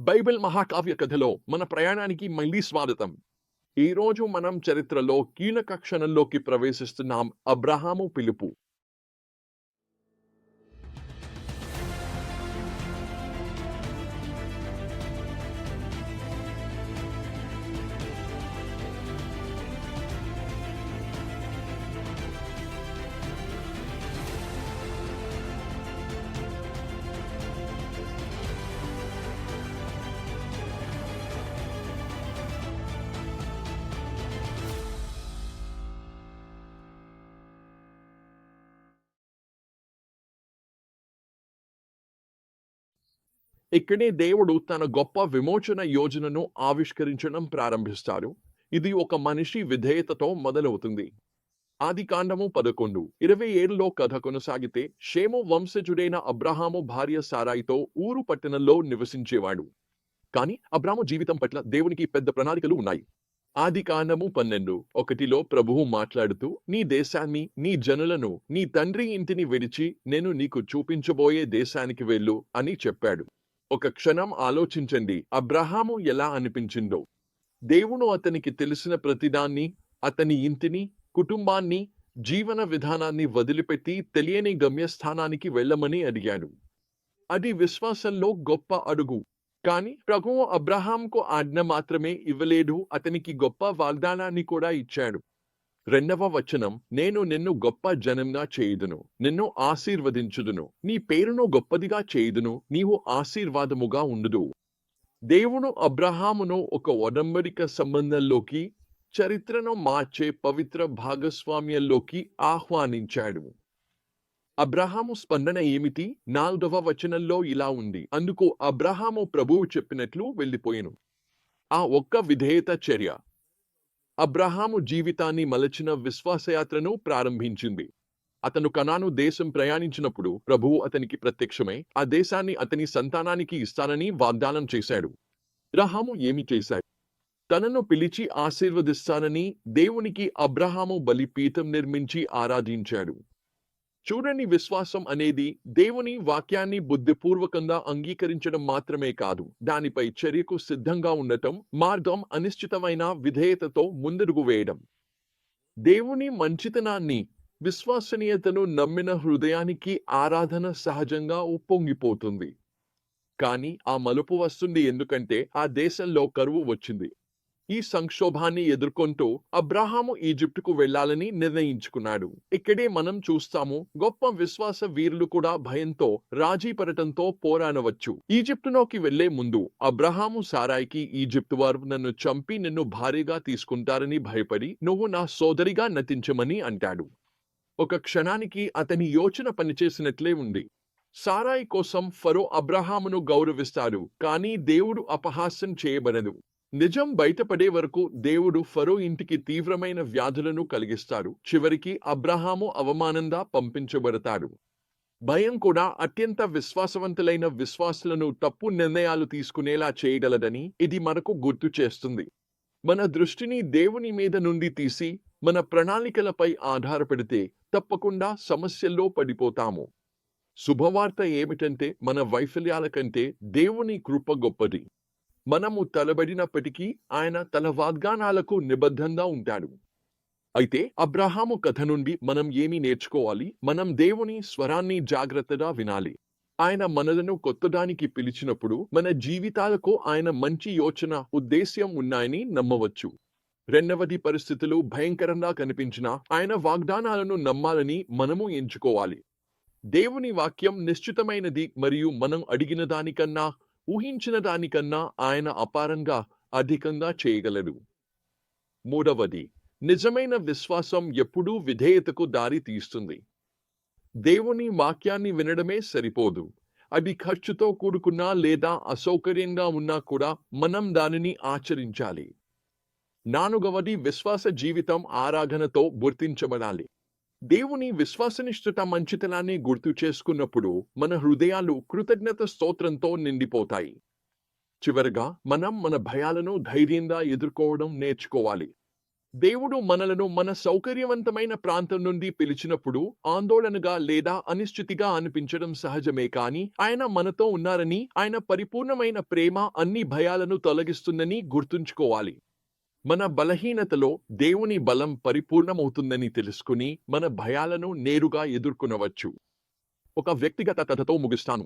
Bible మహాకావ్య కథలో మన ప్రయాణానికి మళ్ళీ స్వాగతం. ఈ రోజు మనం చరిత్రలో కీలక క్షణంలోకి ప్రవేశిస్తున్నాం అబ్రహాము పిలుపు. ఇక్కడే దేవుడు తన గొప్ప విమోచన యోజనను ఆవిష్కరించడం ప్రారంభిస్తాడు. ఇది ఒక మనిషి విధేయతతో మొదలవుతుంది. ఆది కాండము పదకొండు. ఇరవై ఏడులో కథ కొనసాగితే షేము వంశజుడైన అబ్రహాము భార్య సారాయితో ఊరు పట్టణంలో నివసించేవాడు. కాని అబ్రాము జీవితం పట్ల దేవునికి పెద్ద ప్రణాళికలు ఉన్నాయి. ఆది కాండము పన్నెండు. ఒకటిలో ప్రభువు మాట్లాడుతూ నీ దేశాన్ని నీ జనులను నీ తండ్రి ఇంటిని విడిచి నేను నీకు చూపించబోయే దేశానికి వెళ్ళు అని చెప్పాడు. ఒక క్షణం ఆలోచించండి. అబ్రహాము ఎలా అనిపించిందో. దేవుడు అతనికి తెలిసిన ప్రతిదాన్ని అతని ఇంటిని కుటుంబాన్ని జీవన విధానాన్ని వదిలిపెట్టి తెలియని గమ్యస్థానానికి వెళ్ళమని అడిగాడు. అది విశ్వాసంలో గొప్ప అడుగు. కాని ప్రభువు అబ్రహాంకు ఆజ్ఞ మాత్రమే ఇవ్వలేదు. అతనికి గొప్ప వాగ్దానాన్ని కూడా ఇచ్చాడు. రెండవ వచనం నేను నిన్ను గొప్ప జనంగా చేయుదును నిన్ను ఆశీర్వదించుదును నీ పేరును గొప్పదిగా చేయుదును నీవు ఆశీర్వాదముగా ఉండుదు దేవుడు అబ్రహామును ఒక ఒడంబడిక సంబంధంలోకి చరిత్రను మార్చే పవిత్ర భాగస్వామ్యంలోకి ఆహ్వానించాడు. అబ్రహాము స్పందన ఏమిటి? నాలుగవ వచనంలో ఇలా ఉంది అందుకు అబ్రహాము ప్రభువు చెప్పినట్లు వెళ్ళిపోయాను. ఆ ఒక్క విధేయత చర్య అబ్రహాము జీవితాన్ని మలచిన విశ్వాసయాత్రను ప్రారంభించింది. అతను కనాను దేశం ప్రయాణించినప్పుడు ప్రభువు అతనికి ప్రత్యక్షమై ఆ దేశాన్ని అతని సంతానానికి ఇస్తానని వాగ్దానం చేశాడు. అబ్రహాము ఏమి చేశాడు? తనను పిలిచి ఆశీర్వదిస్తానని దేవునికి అబ్రహాము బలిపీఠం నిర్మించి ఆరాధించాడు. చూడని విశ్వాసం అనేది దేవుని వాక్యాన్ని బుద్ధిపూర్వకంగా అంగీకరించడం మాత్రమే కాదు. దానిపై చర్యకు సిద్ధంగా ఉండటం మార్గం అనిశ్చితమైన విధేయతతో ముందడుగు వేయడం. దేవుని మంచితనాన్ని విశ్వసనీయతను నమ్మిన హృదయానికి ఆరాధన సహజంగా ఉప్పొంగిపోతుంది. కానీ ఆ మలుపు వస్తుంది ఎందుకంటే ఆ దేశంలో కరువు వచ్చింది. ఈ సంక్షోభాన్ని ఎదుర్కొంటూ అబ్రహాము ఈజిప్టుకు వెళ్ళాలని నిర్ణయించుకున్నాడు. ఇక్కడే మనం చూస్తాము గొప్ప విశ్వాస వీరులు కూడా భయంతో రాజీపడటంతో పోరానవచ్చు ఈజిప్టులోకి వెళ్ళే ముందు అబ్రహాము సారాయికి ఈజిప్టు వారు నన్ను చంపి నిన్ను భారీగా తీసుకుంటారని భయపడి నువ్వు నా సోదరిగా నటించమని అంటాడు. ఒక క్షణానికి అతని యోచన పనిచేసినట్లే ఉంది. సారాయి కోసం ఫరో అబ్రహామును గౌరవిస్తాడు కానీ దేవుడు అపహాస్యం చేయబడదు. నిజం బయటపడే వరకు దేవుడు ఫరో ఇంటికి తీవ్రమైన వ్యాధులను కలిగిస్తాడు. చివరికి అబ్రహాము అవమానంగా పంపించబడతాడు. భయం కూడా అత్యంత విశ్వాసవంతులైన విశ్వాసులను తప్పు నిర్ణయాలు తీసుకునేలా చేయగలదని ఇది మనకు గుర్తు చేస్తుంది. మన దృష్టిని దేవుని మీద నుండి తీసి మన ప్రణాళికలపై ఆధారపడితే తప్పకుండా సమస్యల్లో పడిపోతాము. శుభవార్త ఏమిటంటే మన వైఫల్యాల కంటే దేవుని కృప గొప్పది. మనము తలబడినప్పటికీ ఆయన తన వాగ్దానాలకు నిబద్ధంగా ఉంటాడు. అయితే అబ్రహాము కథ నుండి మనం ఏమి నేర్చుకోవాలి? మనం దేవుని స్వరాన్ని జాగ్రత్తగా వినాలి. ఆయన మనలను కొత్తదానికి పిలిచినప్పుడు మన జీవితాలకు ఆయన మంచి యోచన ఉద్దేశ్యం ఉన్నాయని నమ్మవచ్చు. రెండవది పరిస్థితులు భయంకరంగా కనిపించినా ఆయన వాగ్దానాలను నమ్మాలని మనము ఎంచుకోవాలి. దేవుని వాక్యం నిశ్చితమైనది మరియు మనం అడిగిన దానికన్నా ఊహించిన దానికన్నా ఆయన అపారంగా అధికంగా చేయగలడు. మూడవది నిజమైన విశ్వాసం ఎప్పుడూ విధేయతకు దారి తీస్తుంది. దేవుని వాక్యాన్ని వినడమే సరిపోదు. అది ఖర్చుతో కూడుకున్నా లేదా అసౌకర్యంగా ఉన్నా కూడా మనం దానిని ఆచరించాలి. నానుగవది విశ్వాస జీవితం ఆరాధనతో గుర్తించబడాలి. దేవుని విశ్వాసనిష్ఠత మంచితనాన్ని గుర్తు చేసుకున్నప్పుడు మన హృదయాలు కృతజ్ఞత స్తోత్రంతో నిండిపోతాయి. చివరగా మనం మన భయాలను ధైర్యంగా ఎదుర్కోవడం నేర్చుకోవాలి. దేవుడు మనలను మన సౌకర్యవంతమైన ప్రాంతం నుండి పిలిచినప్పుడు ఆందోళనగా లేదా అనిశ్చితిగా అనిపించడం సహజమే కాని ఆయన మనతో ఉన్నారని ఆయన పరిపూర్ణమైన ప్రేమ అన్ని భయాలను తొలగిస్తుందని గుర్తుంచుకోవాలి. మన బలహీనతలో దేవుని బలం పరిపూర్ణమవుతుందని తెలుసుకుని మన భయాలను నేరుగా ఎదుర్కొనవచ్చు. ఒక వ్యక్తిగత కథతో ముగిస్తాను.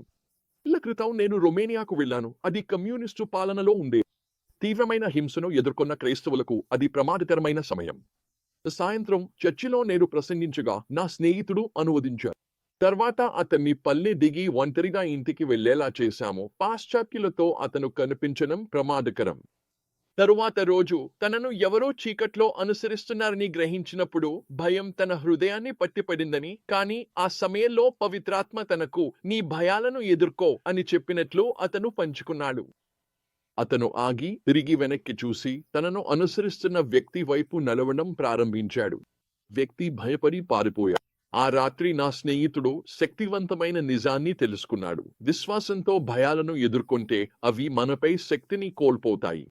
ఏళ్ళ క్రితం నేను రొమేనియాకు వెళ్ళాను. అది కమ్యూనిస్టు పాలనలో ఉండే తీవ్రమైన హింసను ఎదుర్కొన్న క్రైస్తవులకు అది ప్రమాదకరమైన సమయం. సాయంత్రం చర్చిలో నేను ప్రసంగించగా నా స్నేహితుడు అనువదించారు తర్వాత అతన్ని పల్లె దిగి ఒంటరిగా ఇంటికి వెళ్ళేలా చేశాము. పాశ్చాత్యులతో అతను కనిపించడం ప్రమాదకరం. తరువాత రోజు తనను ఎవరో చీకట్లో అనుసరిస్తున్నారని గ్రహించినప్పుడు భయం తన హృదయాన్ని పట్టిపడిందని కాని ఆ సమయంలో పవిత్రాత్మ తనకు నీ భయాలను ఎదుర్కో అని చెప్పినట్లు అతను పంచుకున్నాడు. అతను ఆగి తిరిగి వెనక్కి చూసి తనను అనుసరిస్తున్న వ్యక్తి వైపు నలవడం ప్రారంభించాడు. వ్యక్తి భయపడి పారిపోయాడు. ఆ రాత్రి నా స్నేహితుడు శక్తివంతమైన నిజాన్ని తెలుసుకున్నాడు. విశ్వాసంతో భయాలను ఎదుర్కొంటే అవి మనపై శక్తిని కోల్పోతాయి.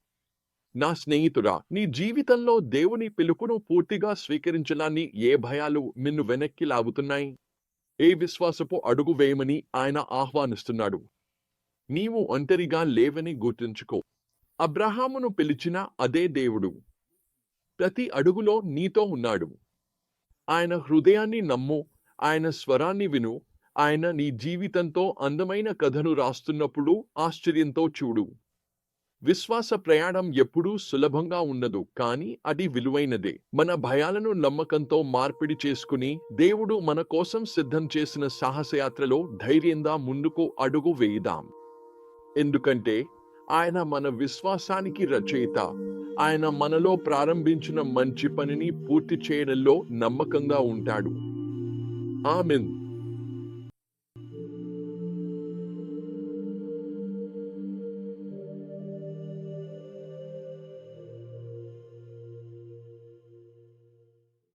నా స్నేహితుడా నీ జీవితంలో దేవుని పిలుపును పూర్తిగా స్వీకరించడాన్ని ఏ భయాలు నిన్ను వెనక్కి లాగుతున్నాయి? ఏ విశ్వాసపు అడుగు వేయమని ఆయన ఆహ్వానిస్తున్నాడు. నీవు ఒంటరిగా లేవని గుర్తుంచుకో. అబ్రహామును పిలిచిన అదే దేవుడు. ప్రతి అడుగులో నీతో ఉన్నాడు. ఆయన హృదయాన్ని నమ్ము ఆయన స్వరాన్ని విను ఆయన నీ జీవితంతో అందమైన కథను రాస్తున్నప్పుడు ఆశ్చర్యంతో చూడు. విశ్వాస ప్రయాణం ఎప్పుడూ సులభంగా ఉండదు కానీ అది విలువైనదే. మన భయాలను నమ్మకంతో మార్పిడి చేసుకుని దేవుడు మన కోసం సిద్ధం చేసిన సాహసయాత్రలో ధైర్యంగా ముందుకు అడుగు వేయిదాం. ఎందుకంటే ఆయన మన విశ్వాసానికి రచయిత. ఆయన మనలో ప్రారంభించిన మంచి పనిని పూర్తి చేయడంలో నమ్మకంగా ఉంటాడు. ఆమెన్.